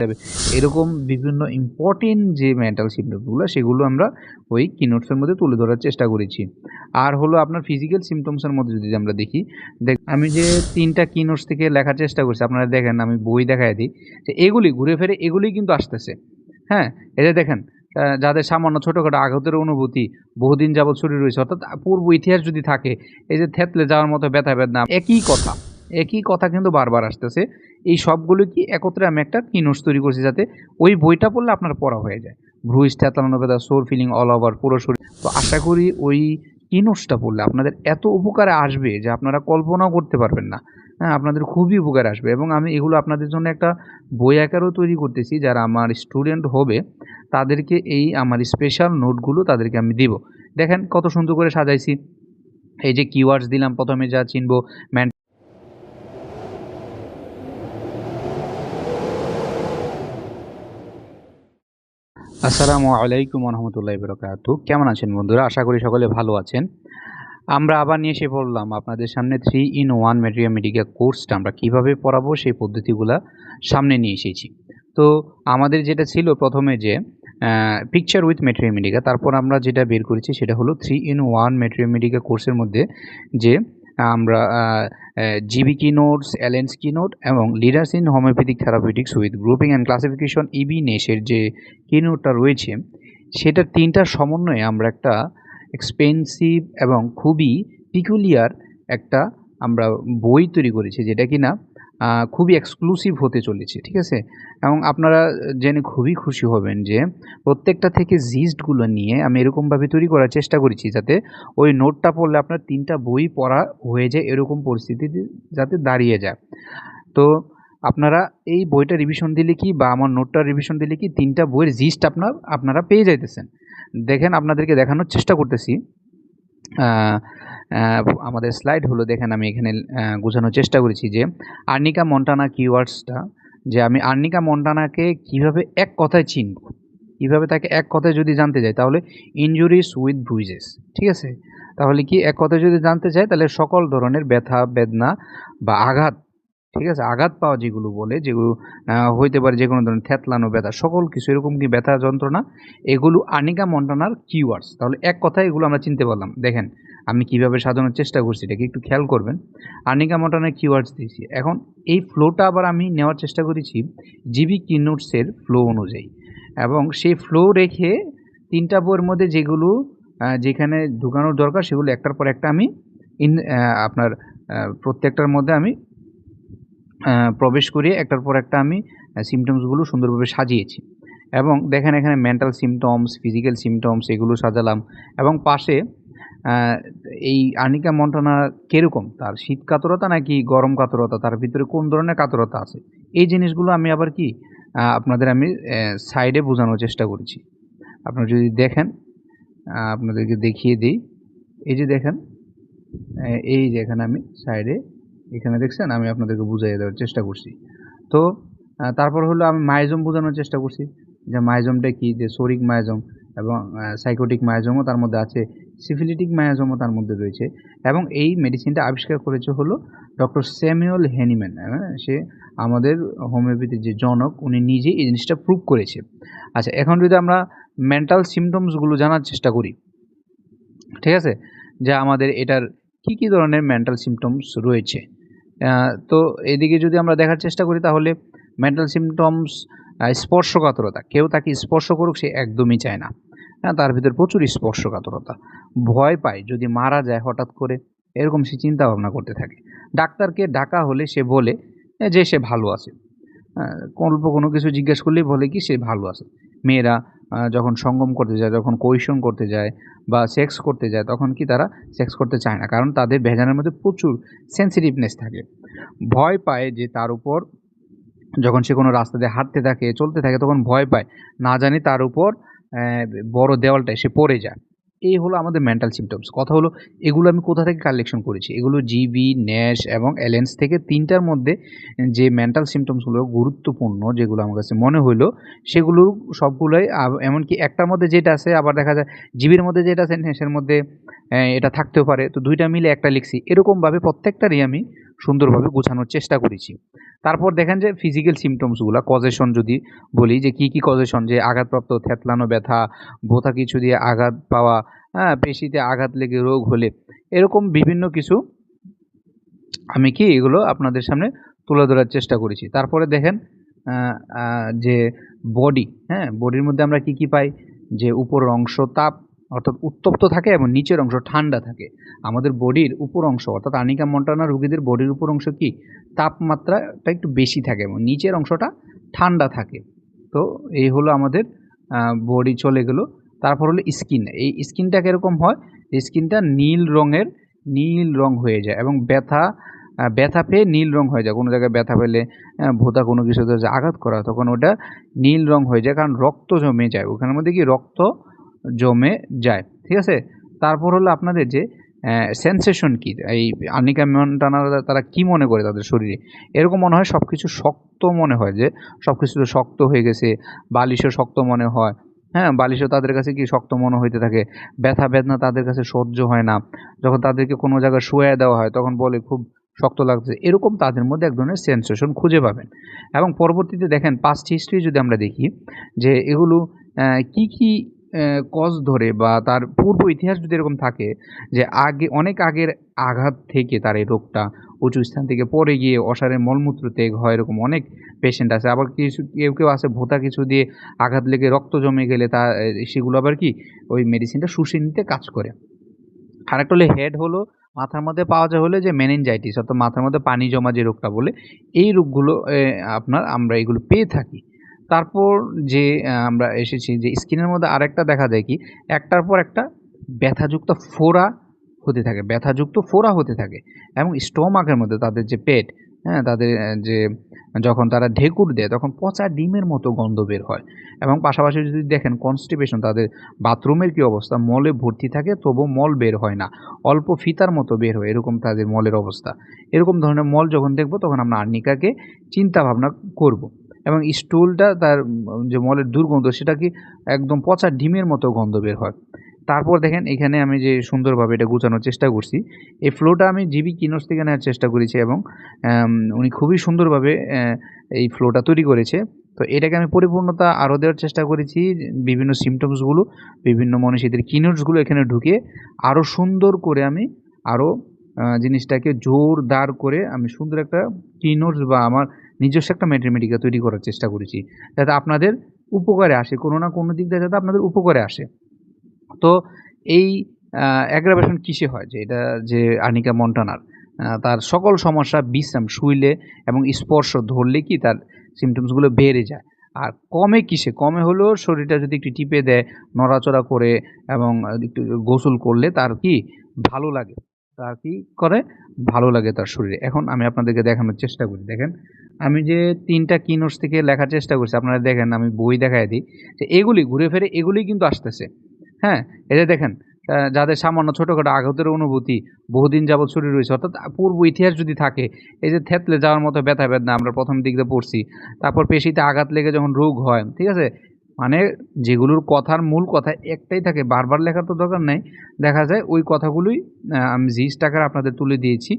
যাবে। এরকম বিভিন্ন ইম্পর্টেন্ট যে মেন্টাল সিমটমসগুলো সেগুলো আমরা ওই কিনোটসের মধ্যে তুলে ধরার চেষ্টা করেছি। আর হলো আপনার ফিজিক্যাল সিমটমসের মধ্যে যদি আমরা দেখি, দেখ, আমি যে তিনটা কিনোটস থেকে লেখার চেষ্টা করছি, আপনারা দেখেন, আমি বই দেখাই দিই, যে এগুলি ঘুরে ফিরে, এগুলি কিন্তু আসতেছে। হ্যাঁ যে দেখেন যাদের সামান্য ছোটোখাটো আঘাতের অনুভূতি, বহুদিন যাবৎ শরীর রয়েছে, অর্থাৎ পূর্ব ইতিহাস যদি থাকে, এই যে থেতলে যাওয়ার মতো ব্যথা বেদনা একই কথা। একই কথা কিন্তু বারবার আসতেছে। এই সবগুলো কি একত্রে আমি একটা কিনোটস তৈরি করছি যাতে ওই বইটা পড়লে আপনার পড়া হয়ে যায়। ভ্রু স্থেতলানো ব্যথা সোর ফিলিং অল ওভার পুরো শরীর। তো আশা করি ওই কিনোটসটা পড়লে আপনাদের এত উপকারে আসবে যে আপনারা কল্পনাও করতে পারবেন না। হ্যাঁ আপনাদের খুবই উপকার আসবে এবং আমি এগুলো আপনাদের জন্য একটা বই আকারও তৈরি করতেছি। যারা আমার স্টুডেন্ট হবে, তাদেরকে এই আমার স্পেশাল নোটগুলো তাদেরকে আমি দিব। দেখেন কত সুন্দর করে সাজাইছি। এই যে কিওয়ার্ডস দিলাম, প্রথমে যা চিনবো ম্যান আসসালামু আলাইকুম রহমতুল্লাহ বরকাত কেমন আছেন বন্ধুরা? আশা করি সকলে ভালো আছেন। আমরা আবার নিয়ে এসে পড়লাম আপনাদের সামনে three in one materia medica কোর্সটা আমরা কীভাবে পড়াবো সেই পদ্ধতিগুলা সামনে নিয়ে এসেছি। তো আমাদের যেটা ছিল প্রথমে যে পিকচার উইথ মেটেরিয়া মেডিকা তারপর আমরা যেটা বের করেছি সেটা হলো three in one materia medica কোর্সের মধ্যে যে আমরা জিবি কি নোটস অ্যালেন্স কি নোট এবং leaders in homoeopathic therapeutics with grouping and classification EB নেশের যে কি নোটটা রয়েছে, সেটার তিনটার সমন্বয়ে আমরা একটা এক্সপেন্সিভ এবং খুবই পিকুলিয়ার একটা আমরা বই তৈরি করেছি, যেটা কি না খুবই এক্সক্লুসিভ হতে চলেছে, ঠিক আছে? এবং আপনারা জেনে খুবই খুশি হবেন যে, প্রত্যেকটা থেকে জিস্টগুলো নিয়ে আমি এরকমভাবে তৈরি করার চেষ্টা করেছি যাতে ওই নোটটা পড়লে আপনার তিনটা বই পড়া হয়ে যায় এরকম পরিস্থিতি যাতে দাঁড়িয়ে যায়। তো আপনারা এই বইটা রিভিশন দিলে কি বা আমার নোটটা রিভিশন দিলে কি তিনটা বইয়ের জিস্ট আপনার, আপনারা পেয়ে যাইতেছেন। দেখেন, আপনাদেরকে দেখানোর চেষ্টা করতেছি। আমাদের স্লাইড হলো দেখেন আমি এখানে গোছানোর চেষ্টা করেছি যে আর্নিকা মন্টানা কিওয়ার্ডসটা যে আমি আর্নিকা মন্টানাকে কীভাবে এক কথায় চিনব, কীভাবে তাকে এক কথায় যদি জানতে যাই, তাহলে ইনজুরিস উইথ ব্রুইজেস ঠিক আছে? তাহলে কি এক কথায় যদি জানতে চাই, তাহলে সকল ধরনের ব্যথা, বেদনা বা আঘাত ঠিক আছে? আঘাত পাওয়া যেগুলো বলে, যেগুলো হইতে পারে যে কোনো ধরনের থ্যাতলানো ব্যথা, সকল কিছু, এরকম কি ব্যথা যন্ত্রণা? এগুলো আনিকা মন্টানার কিওয়ার্ডস তাহলে এক কথায় এগুলো আমরা চিনতে পারলাম। দেখেন, আমি কীভাবে সাজানোর চেষ্টা করছি, এটাকে একটু খেয়াল করবেন। আনিকা মন্টানার কিওয়ার্ডস দিয়েছি। এখন এই ফ্লোটা আবার আমি নেওয়ার চেষ্টা করেছি জিবি কিনোটসের ফ্লো অনুযায়ী। এবং সেই ফ্লো রেখে তিনটা বইয়ের মধ্যে যেগুলো যেখানে ঢুকানোর দরকার, সেগুলো একটার পর একটা আমি ইন আপনার প্রত্যেকটার মধ্যে আমি প্রবেশ করিয়ে একটার পর একটা আমি সিমটমসগুলো সুন্দরভাবে সাজিয়েছি। এবং দেখেন এখানে মেন্টাল সিমটমস ফিজিক্যাল সিমটমস এগুলো সাজালাম। এবং পাশে এই আনিকা মন্টানা কীরকম? তার শীত কাতরতা নাকি গরম কাতরতা? তার ভিতরে কোন ধরনের কাতরতা আছে? এই জিনিসগুলো আমি আবার কি আপনাদের আমি সাইডে বোঝানোর চেষ্টা করেছি। আপনারা যদি দেখেন আপনাদেরকে দেখিয়ে দিই। এই যে দেখেন এই যে এখানে আমি সাইডে এখানে দেখছেন আমি আপনাদেরকে বুঝিয়ে দেওয়ার চেষ্টা করছি। তো তারপর হলো আমি মাইজম বোঝানোর চেষ্টা করছি যে মাইজমটা কি যে সোরিক মাইজম এবং সাইকোটিক মায়াজমও তার মধ্যে আছে সিফিলিটিক মায়াজমও তার মধ্যে রয়েছে এবং এই মেডিসিনটা আবিষ্কার করেছে হলো ডক্টর স্যামুয়েল হ্যানিম্যান হ্যাঁ, সে আমাদের হোমিওপ্যাথির যে জনক উনি নিজেই এই জিনিসটা প্রুভ করেছে। আচ্ছা এখন যদি আমরা মেন্টাল সিমটমসগুলো জানার চেষ্টা করি ঠিক আছে? যে আমাদের এটার কি কি ধরনের মেন্টাল সিমটমস রয়েছে। তো এদিকে যদি আমরা দেখার চেষ্টা করি, তাহলে মেন্টাল সিমটমস স্পর্শকাতরতা, কেউ তাকে স্পর্শ করুক, সে একদমই চায় না। হ্যাঁ তার ভিতরে প্রচুর স্পর্শকাতরতা। ভয় পায় যদি মারা যায় হঠাৎ করে, এরকম সে চিন্তা ভাবনা করতে থাকে। ডাক্তারকে ডাকা হলে সে বলে যে সে ভালো আছে। অল্প কোনো কিছু জিজ্ঞেস করলেই বলে কি সে ভালো আছে। মেয়েরা যখন সঙ্গম করতে যায়, যখন কৈশন করতে যায় বা সেক্স করতে যায়, তখন কি তারা সেক্স করতে চায় না। কারণ তাদের ভেজানের মধ্যে প্রচুর সেন্সিটিভনেস থাকে। ভয় পায় যে তার উপর যখন সে কোনো রাস্তা দিয়ে হাঁটতে থাকে, চলতে থাকে, তখন ভয় পায়। না জানি তার উপর বড় দেওয়ালটা সে পড়ে যায়। এই হলো আমাদের মেন্টাল সিমটমস কথা হলো, এগুলো আমি কোথা থেকে কালেকশন করেছি? এগুলো জিবি ন্যাশ এবং এলেন্স থেকে তিনটার মধ্যে যে মেন্টাল সিমটমসগুলো গুরুত্বপূর্ণ, যেগুলো আমার কাছে মনে হইল, সেগুলো সবগুলোই এমনকি একটার মধ্যে যেটা আছে, আবার দেখা যায় জিবির মধ্যে যেটা আছে ন্যাশের মধ্যে এটা থাকতেও পারে। তো দুইটা মিলে একটা লিখছি। এরকমভাবে প্রত্যেকটারই আমি সুন্দরভাবে গোছানোর চেষ্টা করেছি। তারপর দেখেন যে ফিজিক্যাল সিমটমসগুলো কজেশন যদি বলি যে কি কি কজেশন যে আঘাতপ্রাপ্ত থ্যাতলানো ব্যথা, বোথা কিছু দিয়ে আঘাত পাওয়া হ্যাঁ পেশিতে আঘাত লেগে রোগ হলে, এরকম বিভিন্ন কিছু আমি কি এগুলো আপনাদের সামনে তুলে ধরার চেষ্টা করেছি। তারপরে দেখেন যে বডি হ্যাঁ বডির মধ্যে আমরা কি কি পাই? যে উপরের অংশ তাপ অর্থাৎ উত্তপ্ত থাকে এবং নিচের অংশ ঠান্ডা থাকে। আমাদের বডির উপর অংশ, অর্থাৎ আনিকা মন্টানা রোগীদের বডির উপর অংশ কি? তাপমাত্রাটা একটু বেশি থাকে এবং নিচের অংশটা ঠান্ডা থাকে। তো এই হলো আমাদের বডি চলে গেল। তারপর হলো স্কিন। এই স্কিনটা কীরকম হয়? স্কিনটা নীল রঙের, নীল রং হয়ে যায় এবং ব্যথা ব্যথা পেয়ে নীল রং হয়ে যায়। কোনো জায়গায় ব্যথা পেলে ভোতা কোনো কিছুতে আঘাত করা তখন ওটা নীল রং হয়ে যায়। কারণ রক্ত জমে যায়। ওখানের মধ্যে কি রক্ত জমে যায়, ঠিক আছে? তারপর হলো আপনাদের যে সেন্সেশন কী? এই আনিকা মন্টানারা তারা কি মনে করে তাদের শরীরে? এরকম মনে হয় সব কিছু শক্ত মনে হয় যে সব কিছু তো শক্ত হয়ে গেছে, বালিশও শক্ত মনে হয়। হ্যাঁ বালিশও তাদের কাছে কি শক্ত মনে হইতে থাকে? ব্যথা বেদনা তাদের কাছে সহ্য হয় না। যখন তাদেরকে কোনো জায়গায় শুয়ে দেওয়া হয়, তখন বলে খুব শক্ত লাগছে এরকম তাদের মধ্যে এক ধরনের সেন্সেশন খুঁজে পাবেন। এবং পরবর্তীতে দেখেন পাস্ট হিস্ট্রি যদি আমরা দেখি, যে এগুলো কি কি কজ ধরে বা তার পূর্ব ইতিহাস যদি এরকম থাকে যে আগে, অনেক আগের আঘাত থেকে তার এই রোগটা উঁচু স্থান থেকে পরে গিয়ে অসারে মলমূত্র ত্যাগ হয় এরকম অনেক পেশেন্ট আছে। আবার কিছু, কেউ কেউ আছে ভোতা কিছু দিয়ে আঘাত লেগে রক্ত জমে গেলে তা, সেগুলো আবার কি ওই মেডিসিনটা শুষে নিতে কাজ করে। আরেকটা হলে হেড হলো, মাথার মধ্যে পাওয়া যায় হলে যে মেনিনজাইটিস অর্থাৎ মাথার মধ্যে পানি জমা যে রোগটা বলে, এই রোগগুলো আপনার আমরা এগুলো পেয়ে থাকি। তারপর যে আমরা এসেছি যে, স্কিনের মধ্যে আরেকটা দেখা যায় কি, একটার পর একটা ব্যথাযুক্ত ফোড়া হতে থাকে, ব্যথাযুক্ত ফোড়া হতে থাকে এবং স্টোমাকের মধ্যে তাদের যে পেট হ্যাঁ তাদের যে, যখন তারা ঢেকুর দেয় তখন পচা ডিমের মতো গন্ধ বের হয় এবং পাশাপাশি যদি দেখেন কনস্টিপেশন তাদের বাথরুমের কী অবস্থা, মলে ভর্তি থাকে তবু মল বের হয় না, অল্প ফিতার মতো বের হয়, এরকম তাদের মলের অবস্থা। এরকম ধরনের মল যখন দেখব তখন আমরা আর্নিকাকে চিন্তা ভাবনা করব। এবং স্টুলটা তার যে মলের দুর্গন্ধ, সেটা কি একদম পচা ডিমের মতো গন্ধ বের হয়। তারপর দেখেন এখানে আমি যে সুন্দরভাবে এটা গুছানোর চেষ্টা করছি, এই ফ্লোটা আমি জিবি কিনোস থেকে নেওয়ার চেষ্টা করেছি এবং উনি খুবই সুন্দরভাবে এই ফ্লোটা তৈরি করেছে। তো এটাকে আমি পরিপূর্ণতা আরও দেওয়ার চেষ্টা করেছি, বিভিন্ন সিমটমসগুলো বিভিন্ন মনীষীদের কিনোটসগুলো এখানে ঢুকে আরও সুন্দর করে আমি আরও জিনিসটাকে জোরদার করে আমি সুন্দর একটা কিনোটস বা আমার নিজস্ব একটা ম্যাথমেটিকা তৈরি করার চেষ্টা করেছি, যাতে আপনাদের উপকারে আসে, কোনো না কোনো দিক দিয়ে যাতে আপনাদের উপকারে আসে। তো এই অ্যাগ্রাভেশন কিসে হয়? যে এটা যে আনিকা মন্টানার তার সকল সমস্যা বিশ্রাম শুইলে এবং স্পর্শ ধরলে কি তার সিমটমসগুলো বেড়ে যায়। আর কমে কিসে? কমে হলেও শরীরটা যদি একটু টিপে দেয়, নড়াচড়া করে এবং একটু গোসল করলে তার কি? ভালো লাগে। তার কি করে? ভালো লাগে তার শরীরে। এখন আমি আপনাদেরকে দেখানোর চেষ্টা করি, দেখেন। আমি যে তিনটা কি নোটস থেকে লেখার চেষ্টা করছি, আপনারা দেখেন, আমি বই দেখাই দিই। যে এগুলি ঘুরে ফিরে, এগুলি কিন্তু আসতেছে। হ্যাঁ যে দেখেন যাদের সামান্য ছোটোখাটো আঘাতের অনুভূতি, বহুদিন যাবৎ শরীর রয়েছে, অর্থাৎ পূর্ব ইতিহাস যদি থাকে, এই যে থেতলে যাওয়ার মতো ব্যথা বেদনা আমরা প্রথম দিক দিয়ে পড়ছি, তারপর পেশিতে আঘাত লেগে যখন রোগ হয়, ঠিক আছে? মানে যেগুলোর কথার মূল কথা একটাই থাকে, বারবার লেখার তো দরকার নেই। দেখা যায় ওই কথাগুলোই আমি জিস টাকার আপনাদের তুলে দিয়েছি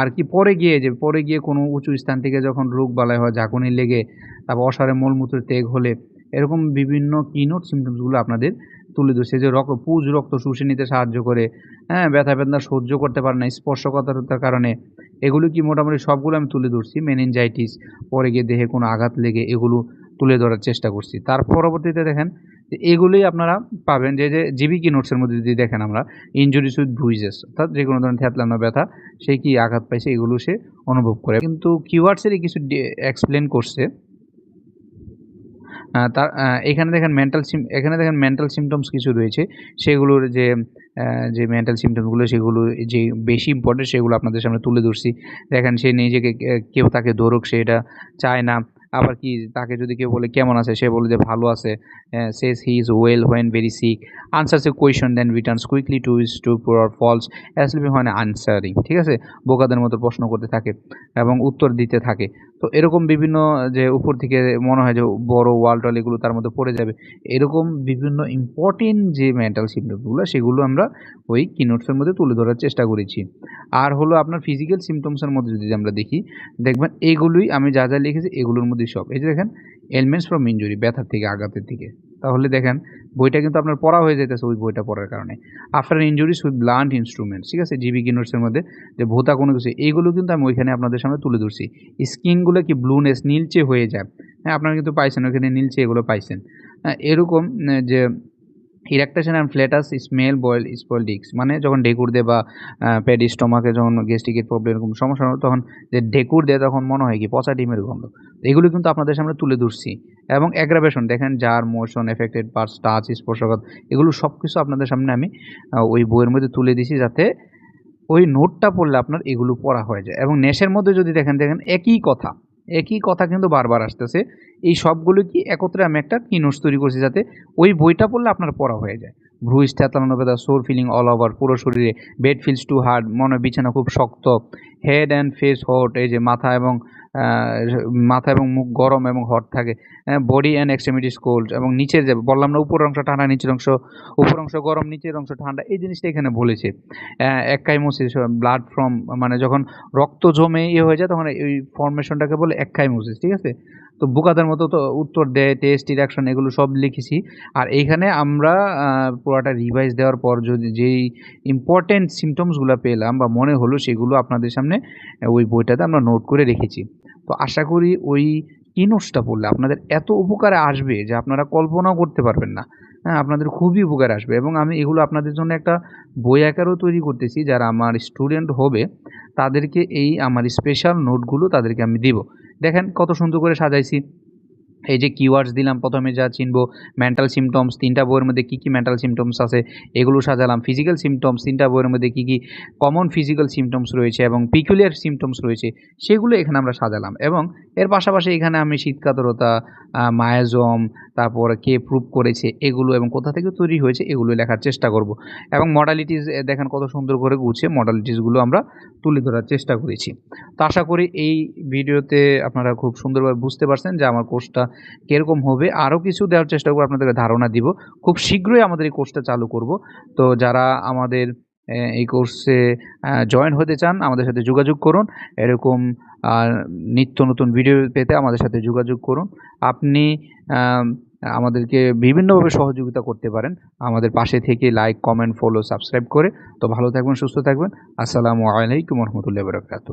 আর কি পরে গিয়ে যে, পরে গিয়ে কোনো উঁচু স্থান থেকে যখন রোগ বালাই হয়, ঝাঁকুনি লেগে তারপর অসারে মলমূত্র ত্যাগ হলে, এরকম বিভিন্ন কিনোট সিমটমসগুলো আপনাদের তুলে ধরছে। যে রক্ত, পুজ রক্ত শুষে নিতে সাহায্য করে হ্যাঁ ব্যথা বেদনা সহ্য করতে পারে না স্পর্শকতার কারণে। এগুলো কি মোটামুটি সবগুলো আমি তুলে ধরছি মেনিনজাইটিস পরে গিয়ে দেহে কোনো আঘাত লেগে, এগুলো তুলে ধরার চেষ্টা করছি। তার পরবর্তীতে দেখেন যে এগুলোই আপনারা পাবেন যে যে জিবিকি নোটসের মধ্যে যদি দেখেন আমরা ইঞ্জুরিস উইথ ভুইজেস অর্থাৎ যে কোনো ধরনের থ্যাতলানো ব্যথা, সে কি আঘাত পাইছে এগুলো সে অনুভব করে। কিন্তু কিওয়ার্ডসেরই কিছু এক্সপ্লেন করছে। তার এখানে দেখেন মেন্টাল সিম এখানে দেখেন মেন্টাল সিমটমস কিছু রয়েছে। সেগুলোর যে যে মেন্টাল সিমটমসগুলো সেগুলো যে বেশি ইম্পর্টেন্ট সেগুলো আপনাদের সামনে তুলে ধরছি। দেখেন সে নিজেকে কেউ তাকে ধরুক, সে এটা চায় না। আবার কি, তাকে যদি কেউ বলে, কেমন আছে? সে বলে যে, ভালো আছে। Says he is well when very sick answers a question then returns quickly to is to poor falls asleep হয় না আনসারিং ঠিক আছে? বোকাদের মতো প্রশ্ন করতে থাকে এবং উত্তর দিতে থাকে। তো এরকম বিভিন্ন, যে, উপর থেকে মনে হয় যে, বড় ওয়াল টল এগুলো তার মধ্যে পড়ে যাবে। এরকম বিভিন্ন ইম্পর্টেন্ট যে মেন্টাল সিমটমসগুলো সেগুলো আমরা ওই কিনোটসের মধ্যে তুলে ধরার চেষ্টা করেছি। আর হলো আপনার ফিজিক্যাল সিমটমসের মধ্যে যদি আমরা দেখি, দেখবেন এগুলোই আমি যা যা লিখেছি, এগুলোর মধ্যেই সব এই যে দেখেন এলমেন্টস ফ্রম ইঞ্জুরি ব্যথার থেকে আঘাতের থেকে তাহলে দেখেন বইটা কিন্তু আপনার পড়া হয়ে যেতেছে ওই বইটা পড়ার কারণে। After injuries with blunt instruments ঠিক আছে? জিবি কিনোটসের মধ্যে যে ভোতা কোনো কিছু এইগুলো কিন্তু আমি ওইখানে আপনাদের সামনে তুলে ধরছি। স্কিনগুলো কি ব্লুনেস নীলচে হয়ে যায়? হ্যাঁ আপনারা কিন্তু পাইছেন ওইখানে নীলচে এগুলো পাইছেন। হ্যাঁ, এরকম যে eructation and flatus smell boil spoiled ডিক্স মানে যখন ডেকুর দেয় বা প্যাডি স্টোমাকে যখন গ্যাস্ট্রিকের প্রবলেম এরকম সমস্যা হয়, তখন যে ডেকুর দেয় তখন মনে হয় কি পচা ডিমের গন্ধ। এগুলো কিন্তু আপনাদের সামনে তুলে ধরছি। এবং অ্যাগ্রাভেশন দেখেন jar motion affected parts touch স্পর্শকাত, এগুলো সব কিছু আপনাদের সামনে আমি ওই বইয়ের মধ্যে তুলে দিছি যাতে ওই নোটটা পড়লে আপনার এগুলো পড়া হয়ে যায়। এবং নেশের মধ্যে যদি দেখেন দেখেন একই কথা। একই কথা কিন্তু বারবার আসতেছে। এই সবগুলো কি একত্রে আমি একটা কিনোস তৈরি করছি যাতে ওই বইটা পড়লে আপনার পড়া হয়ে যায়। ভ্রু স্থ্যাতলানো ব্যথা সোর ফিলিং অল ওভার পুরো শরীরে বেড ফিলস টু হার্ড মনে বিছানা খুব শক্ত হেড অ্যান্ড ফেস হট এই যে মাথা এবং মাথা এবং মুখ গরম এবং হট থাকে বডি অ্যান্ড এক্সট্রিমিটিস কোল্ড এবং নিচের যে, বললাম না উপর অংশ ঠান্ডা, নিচের অংশ, উপর অংশ গরম, নিচের অংশ ঠান্ডা, এই জিনিসটা এখানে বলেছে একাইমোসিস ব্লাড ফ্রম মানে যখন রক্ত জমে ইয়ে হয়ে যায়, তখন এই ফর্মেশনটাকে বলে একাইমোসিস ঠিক আছে? তো বোকাদের মতো তো উত্তর দেয় টেস্ট ডিডাকশন এগুলো সব লিখেছি। আর এইখানে আমরা পুরোটা রিভাইজ দেওয়ার পর যদি যেই ইম্পর্টেন্ট সিমটমসগুলো পেলাম বা মনে হলো সেগুলো আপনাদের সামনে ওই বইটাতে আমরা নোট করে রেখেছি। তো আশা করি ওই নোটসটা পড়লে আপনাদের এত উপকারে আসবে যে আপনারা কল্পনাও করতে পারবেন না। হ্যাঁ আপনাদের খুবই উপকার আসবে এবং আমি এগুলো আপনাদের জন্য একটা বই আকারও তৈরি করতেছি। যারা আমার স্টুডেন্ট হবে, তাদেরকে এই আমার স্পেশাল নোটগুলো তাদেরকে আমি দিব। দেখেন কত সুন্দর করে সাজাইছি। এই যে কিওয়ার্ডস দিলাম, প্রথমে যা চিনবো মেন্টাল সিমটমস তিনটা বইয়ের মধ্যে কী কী মেন্টাল সিমটমস আছে, এগুলো সাজালাম। ফিজিক্যাল সিমটমস তিনটা বইয়ের মধ্যে কী কী কমন ফিজিক্যাল সিমটমস রয়েছে এবং পিকুলিয়ার সিমটমস রয়েছে, সেগুলো এখানে আমরা সাজালাম এবং এর পাশাপাশি এখানে আমি শীতকাতরতা মায়াজম, তারপর কে প্রুভ করেছে এগুলো এবং কোথা থেকে তৈরি হয়েছে এগুলো লেখার চেষ্টা করব এবং মডালিটিস দেখেন কত সুন্দর করে গুছিয়ে মডালিটিসগুলো আমরা তুলে ধরার চেষ্টা করেছি। তো আশা করি এই ভিডিওতে আপনারা খুব সুন্দরভাবে বুঝতে পারছেন যে আমার কোর্সটা কীরকম হবে, আরও কিছু দেওয়ার চেষ্টা করব, আপনাদেরকে ধারণা দিব। খুব শীঘ্রই আমাদের এই কোর্সটা চালু করব। তো যারা আমাদের এই কোর্সে জয়েন হতে চান, আমাদের সাথে যোগাযোগ করুন। এরকম নিত্য নতুন ভিডিও পেতে আমাদের সাথে যোগাযোগ করুন। আপনি আমাদেরকে বিভিন্নভাবে সহযোগিতা করতে পারেন। আমাদের পাশে থেকে লাইক কমেন্ট ফলো সাবস্ক্রাইব করে। তো ভালো থাকবেন, সুস্থ থাকবেন। আসসালামু আলাইকুম রহমতুল্লাহ বরকাত